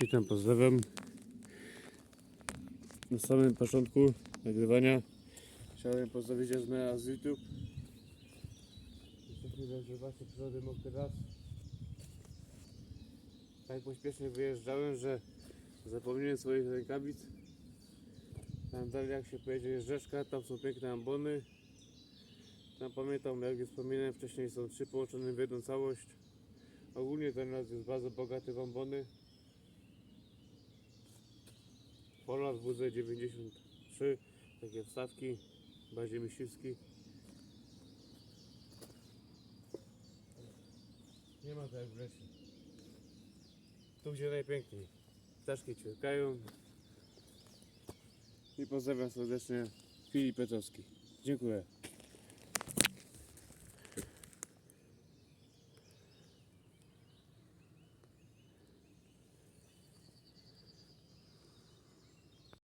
Witam, pozdrawiam. Na samym początku nagrywania chciałem pozdrowić Jasmina z YouTube. Jesteśmy w rezerwacie przyrody Mokry Las. Tak pośpiesznie wyjeżdżałem, że zapomniałem swoich rękawic. Tam dalej jak się pojedzie jest rzeczka, tam są piękne ambony. Tam pamiętam, jak już wspominałem wcześniej, są trzy połączone w jedną całość. Ogólnie ten las jest bardzo bogaty w ambony. Polas WZ 93, takie wstawki, bazie Myśliwski. Nie ma tak w lesie. Tu gdzie najpiękniej. Ptaszki ćwierkają. I pozdrawiam serdecznie Filip Petrowski. Dziękuję.